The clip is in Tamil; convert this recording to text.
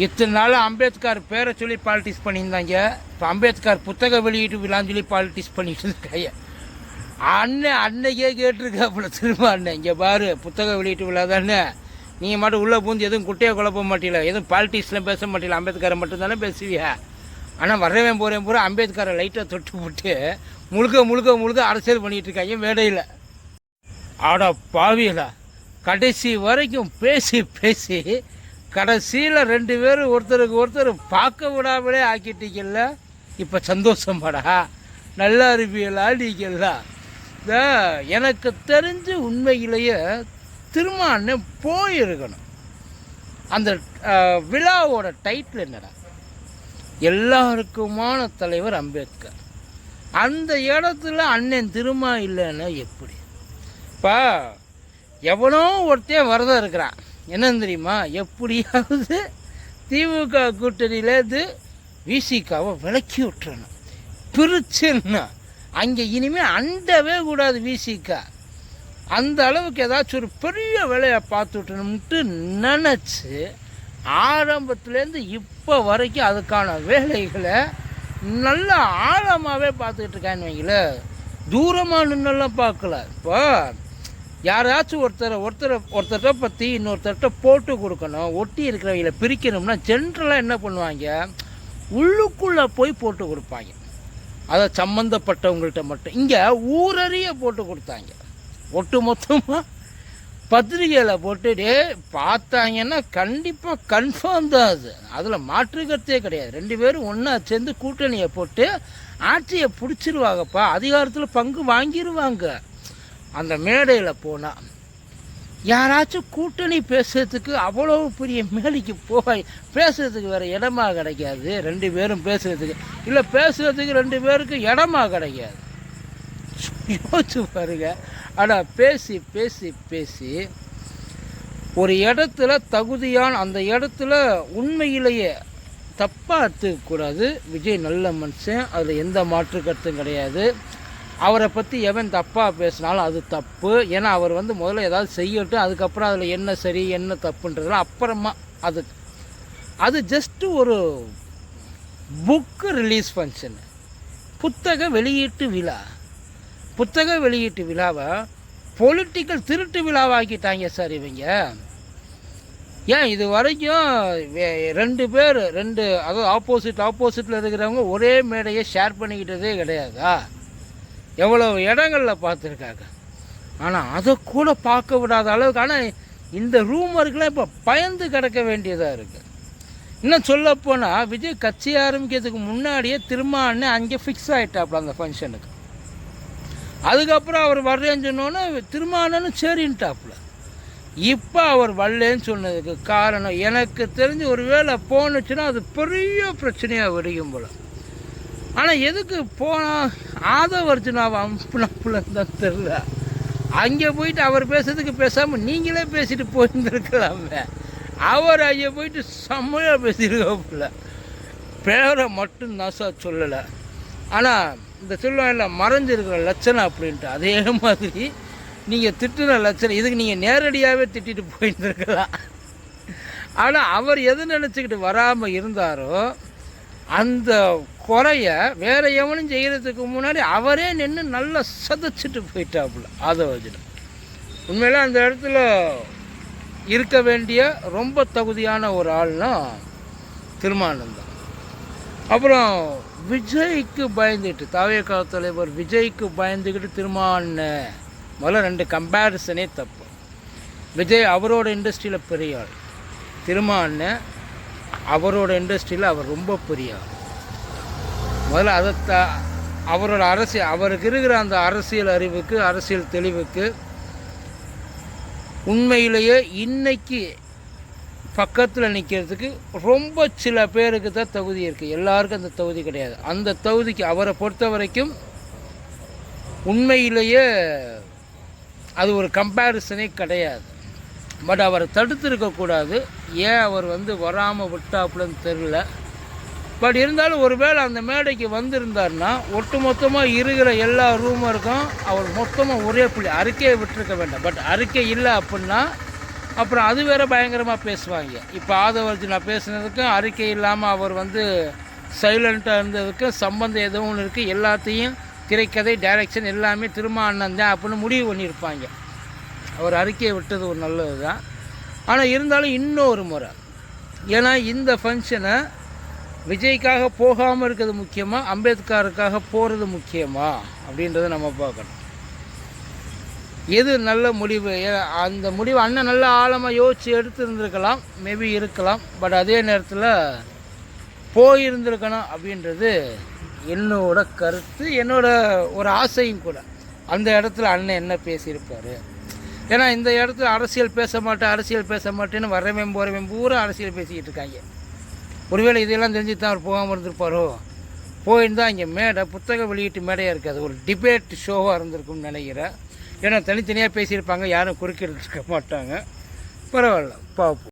இத்தனை நாள் அம்பேத்கர் பேரை சொல்லி பாலிட்டிக்ஸ் பண்ணியிருந்தாங்க. இப்போ அம்பேத்கர் புத்தக வெளியீட்டு விழான்னு சொல்லி பாலிட்டிக்ஸ் பண்ணிட்டு இருக்காங்க. அண்ணன் அன்னைக்கே கேட்டிருக்காப்புல திரும்ப அண்ணன். இங்கே பாரு புத்தக வெளியீட்டு விழா தானே. நீங்கள் மட்டும் உள்ளே பூந்து எதுவும் குட்டையை குழப்ப மாட்டீல. எதுவும் பாலிட்டிக்ஸ்லாம் பேச மாட்டீல. அம்பேத்கரை மட்டும்தானே பேசுவியா? ஆனால் வரவேன் போகிறேன் பூரா அம்பேத்கரை லைட்டாக தொட்டு போட்டு முழுக்க முழுக்க முழுக்க அரசியல் பண்ணிகிட்டு இருக்காங்க மேடையில். ஆடா பாவியலா கடைசி வரைக்கும் பேசி பேசி கடைசியில் ரெண்டு பேரும் ஒருத்தருக்கு ஒருத்தர் பார்க்க விடாமலே ஆக்கிட்டீங்கல்ல? இப்போ சந்தோஷமாடா. நல்லா இருப்பீங்களா? நீங்களா இந்த எனக்கு தெரிஞ்சு உண்மையிலேயே திருமான்னு போயிருக்கணும். அந்த விழாவோட டைட்டில் என்னடா? எல்லாருக்குமான தலைவர் அம்பேத்கர். அந்த இடத்துல அண்ணன் திருமா இல்லைன்னா எப்படி? இப்போ எவனோ ஒருத்தன் வரதான் இருக்கிறான். என்னன்னு தெரியுமா? எப்படியாவது திமுக கூட்டணியிலேருந்து விசிகாவை விலக்கி விட்டுறணும். பிரிச்சுன்னா அங்கே இனிமேல் அண்டவே கூடாது விசிகா அந்த அளவுக்கு ஏதாச்சும் ஒரு பெரிய வேலையை பார்த்து விட்டணும்ட்டு நினச்சி ஆரம்பத்துலேருந்து இப்போ வரைக்கும் அதுக்கான வேலைகளை நல்ல ஆழமாகவே பார்த்துக்கிட்டு இருக்கான்னு வைங்களேன். தூரமாக நின்னெல்லாம் பார்க்கல. இப்போ யாராச்சும் ஒருத்தரை ஒருத்தரை ஒருத்தர்கிட்ட பற்றி இன்னொருத்தர்கிட்ட போட்டு கொடுக்கணும் ஒட்டி இருக்கிறவங்கள பிரிக்கணும்னா ஜென்ரலாக என்ன பண்ணுவாங்க? உள்ளுக்குள்ளே போய் போட்டு கொடுப்பாங்க. அதை சம்மந்தப்பட்டவங்கள்ட்ட மட்டும். இங்கே ஊரறிய போட்டு கொடுத்தாங்க. ஒட்டு மொத்தமாக பத்திரிகையில் போட்டு பார்த்தாங்கன்னா கண்டிப்பாக கன்ஃபார்ம் தான் அது. அதில் மாற்று கருத்தே கிடையாது. ரெண்டு பேரும் ஒன்றா சேர்ந்து கூட்டணியை போட்டு ஆட்சியை பிடிச்சிருவாங்கப்பா. அதிகாரத்தில் பங்கு வாங்கிடுவாங்க அந்த மேடையில் போனால் யாராச்சும் கூட்டணி பேசுறதுக்கு அவ்வளோ பெரிய மேடைக்கு போய் பேசுறதுக்கு வேறு இடமா கிடைக்காது. ரெண்டு பேரும் பேசுறதுக்கு. இல்லை பேசுறதுக்கு ரெண்டு பேருக்கு இடமா கிடைக்காது. யோசிச்சு பாருங்க. ஆனால் பேசி பேசி பேசி ஒரு இடத்துல தகுதியான அந்த இடத்துல உண்மையிலேயே தப்பாக எடுத்துக்கக்கூடாது விஜய் நல்ல மனுஷன் அதில் எந்த மாற்று கருத்தும் கிடையாது. அவரை பற்றி எவன் தப்பாக பேசினாலும் அது தப்பு. ஏன்னா அவர் வந்து முதல்ல ஏதாவது செய்யட்டும் அதுக்கப்புறம் அதில் என்ன சரி என்ன தப்புன்றதுலாம் அப்புறமா அது அது ஜஸ்ட்டு ஒரு புக்கு ரிலீஸ் ஃபங்க்ஷன் புத்தக வெளியீட்டு விழா. புத்தக வெளியீட்டு விழாவை பொலிட்டிக்கல் திருட்டு விழாவாக்கிட்டாங்க சார் இவங்க. ஏன் இது வரைக்கும் ரெண்டு பேர் ரெண்டு அதாவது ஆப்போசிட் ஆப்போசிட்டில் இருக்கிறவங்க ஒரே மேடையை ஷேர் பண்ணிக்கிட்டதே கிடையாதா? எவ்வளோ இடங்களில் பார்த்துருக்காங்க. ஆனால் அதை கூட பார்க்க விடாத அளவுக்கு ஆனால் இந்த ரூமருக்கெலாம் இப்போ பயந்து கிடக்க வேண்டியதாக இருக்குது இன்னும் சொல்லப்போனால் விஜய் கட்சி ஆரம்பிக்கிறதுக்கு முன்னாடியே திரும்ப அண்ணன் அங்கே ஃபிக்ஸ் ஆகிட்டாப்புல அந்த ஃபங்க்ஷனுக்கு அதுக்கப்புறம் அவர் வர்றேன்னு சொன்னோன்னே திருமானன்னு சரின்ட்டாப்புல இப்போ அவர் வரலன்னு சொன்னதுக்கு காரணம் எனக்கு தெரிஞ்சு ஒரு வேளை போனுச்சுன்னா அது பெரிய பிரச்சனையாக வெடிக்கும் போல. ஆனால் எதுக்கு போனால் ஆதவர்ஜுனாவை அம்புலம்புலன்னு தான் தெரில அங்கே போயிட்டு அவர் பேசுறதுக்கு பேசாமல் நீங்களே பேசிட்டு போயிருந்துருக்கலாமே. அவர் அங்கே போயிட்டு செம்மையாக பேசியிருக்காப்புல. பேரை மட்டும் நசா சொல்லலை. ஆனால் இந்த சொல்லுவாங்கல்ல மறைஞ்சிருக்கிற லட்சணம் அப்படின்ட்டு அதே மாதிரி நீங்கள் திட்டுன லட்சணம். இதுக்கு நீங்கள் நேரடியாகவே திட்டிட்டு போயிருந்துருக்கலாம். ஆனால் அவர் எது நினச்சிக்கிட்டு வராமல் இருந்தாரோ அந்த குறைய வேற எவனும் செய்கிறதுக்கு முன்னாடி அவரே நின்று நல்லா சதைச்சிட்டு போயிட்டாப்புல அதை வச்சுட்டு உண்மையில அந்த இடத்துல இருக்க வேண்டிய ரொம்ப தகுதியான ஒரு ஆள்னா திருமானந்தம் அப்புறம் விஜய்க்கு பயந்துட்டு தாவேக்கா தலைவர் விஜய்க்கு பயந்துக்கிட்டு திருமான முதல்ல ரெண்டு கம்பேரிசனே தப்பு. விஜய் அவரோட இண்டஸ்ட்ரியில் பெரிய ஆள். திருமான அவரோட இண்டஸ்ட்ரியில் அவர் ரொம்ப பெரிய ஆள். முதல்ல அதை த அவரோட அரசியல் அவருக்கு இருக்கிற அந்த அரசியல் அறிவுக்கு அரசியல் தெளிவுக்கு உண்மையிலேயே இன்னைக்கு பக்கத்தில் நிற்கிறதுக்கு ரொம்ப சில பேருக்கு தான் தகுதி இருக்குது எல்லாருக்கும் அந்த தகுதி கிடையாது. அந்த தகுதிக்கு அவரை பொறுத்த வரைக்கும் உண்மையிலேயே அது ஒரு கம்பேரிசனே கிடையாது. பட் அவரை தடுத்திருக்கக்கூடாது. ஏன் அவர் வந்து வராமல் விட்டாப்புலன்னு தெரில பட் இருந்தாலும் ஒருவேளை அந்த மேடைக்கு வந்திருந்தாருன்னா ஒட்டு மொத்தமாக இருக்கிற எல்லா ரூமருக்கும் அவர் மொத்தமாக ஒரே புள்ளி அறிக்கையை விட்டுருக்க வேண்டாம். பட் அறிக்கை இல்லை அப்படின்னா அப்புறம் அது வேற பயங்கரமாக பேசுவாங்க. இப்போ ஆதவர்ஜுனா பேசுனதுக்கும் அறிக்கை இல்லாமல் அவர் வந்து சைலண்ட்டாக இருந்ததுக்கும் சம்பந்தம் எதுவும் இருக்குது எல்லாத்தையும் திரைக்கதை டைரக்ஷன் எல்லாமே திரும்ப அண்ணன் தான் அப்படின்னு முடிவு பண்ணியிருப்பாங்க. அவர் அறிக்கையை விட்டது ஒரு நல்லது தான் ஆனால் இருந்தாலும் இன்னொரு முறை ஏன்னா இந்த ஃபங்க்ஷனை விஜய்க்காக போகாமல் இருக்கிறது முக்கியமாக அம்பேத்கருக்காக போகிறது முக்கியமா? அப்படின்றத நம்ம பார்க்கணும். எது நல்ல முடிவு? அந்த முடிவு அண்ணன் நல்ல ஆழமாக யோசித்து எடுத்துருந்துருக்கலாம். மேபி இருக்கலாம். பட் அதே நேரத்தில் போயிருந்திருக்கணும் அப்படின்றது என்னோட கருத்து என்னோட ஒரு ஆசையும் கூட. அந்த இடத்துல அண்ணன் என்ன பேசியிருப்பார்? ஏன்னா இந்த இடத்துல அரசியல் பேச மாட்டேன் அரசியல் பேச மாட்டேன்னு வரவேன் போகிறவன் பூரா அரசியல் பேசிக்கிட்டு இருக்காங்க. ஒருவேளை இதெல்லாம் தெரிஞ்சு தான் அவர் போகாமல் இருந்திருப்பாரோ? போயிருந்தால் இங்கே மேடை புத்தக வெளியீட்டு மேடையாக இருக்காது ஒரு டிபேட் ஷோவாக இருந்திருக்கும்னு நினைக்கிறேன். ஏன்னா தனித்தனியாக பேசியிருப்பாங்க யாரும் குறுக்கிட்டு இருக்க மாட்டாங்க. பரவாயில்ல பார்ப்போம்.